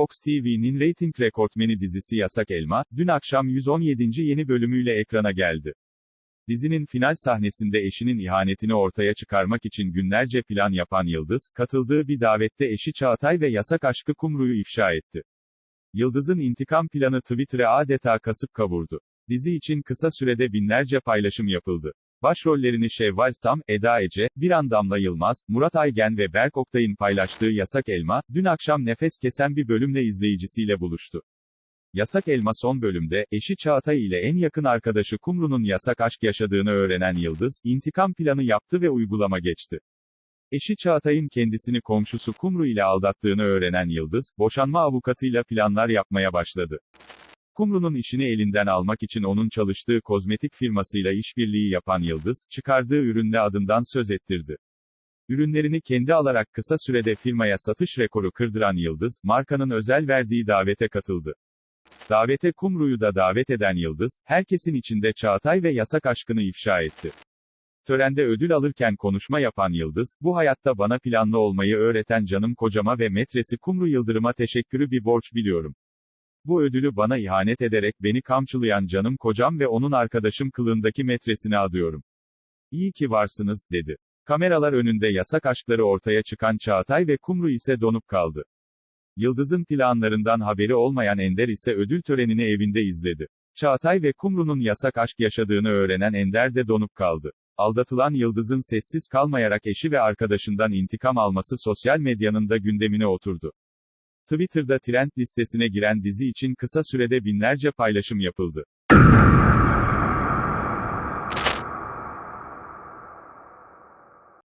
Fox TV'nin reyting rekortmeni dizisi Yasak Elma, dün akşam 117. yeni bölümüyle ekrana geldi. Dizinin final sahnesinde eşinin ihanetini ortaya çıkarmak için günlerce plan yapan Yıldız, katıldığı bir davette eşi Çağatay ve yasak aşkı Kumru'yu ifşa etti. Yıldız'ın intikam planı Twitter'e adeta kasıp kavurdu. Dizi için kısa sürede binlerce paylaşım yapıldı. Başrollerini Şevval Sam, Eda Ece, Biran Damla Yılmaz, Murat Aygen ve Berk Oktay'ın paylaştığı Yasak Elma, dün akşam nefes kesen bir bölümle izleyicisiyle buluştu. Yasak Elma son bölümde, eşi Çağatay ile en yakın arkadaşı Kumru'nun yasak aşk yaşadığını öğrenen Yıldız, intikam planı yaptı ve uygulama geçti. Eşi Çağatay'ın kendisini komşusu Kumru ile aldattığını öğrenen Yıldız, boşanma avukatıyla planlar yapmaya başladı. Kumru'nun işini elinden almak için onun çalıştığı kozmetik firmasıyla işbirliği yapan Yıldız, çıkardığı ürünle adından söz ettirdi. Ürünlerini kendi alarak kısa sürede firmaya satış rekoru kırdıran Yıldız, markanın özel verdiği davete katıldı. Davete Kumru'yu da davet eden Yıldız, herkesin içinde Çağatay ve yasak aşkını ifşa etti. Törende ödül alırken konuşma yapan Yıldız, bu hayatta bana planlı olmayı öğreten canım kocama ve metresi Kumru Yıldırım'a teşekkürü bir borç biliyorum. Bu ödülü bana ihanet ederek beni kamçılayan canım kocam ve onun arkadaşım kılığındaki metresine adıyorum. İyi ki varsınız, dedi. Kameralar önünde yasak aşkları ortaya çıkan Çağatay ve Kumru ise donup kaldı. Yıldız'ın planlarından haberi olmayan Ender ise ödül törenini evinde izledi. Çağatay ve Kumru'nun yasak aşk yaşadığını öğrenen Ender de donup kaldı. Aldatılan Yıldız'ın sessiz kalmayarak eşi ve arkadaşından intikam alması sosyal medyanın da gündemine oturdu. Twitter'da trend listesine giren dizi için kısa sürede binlerce paylaşım yapıldı.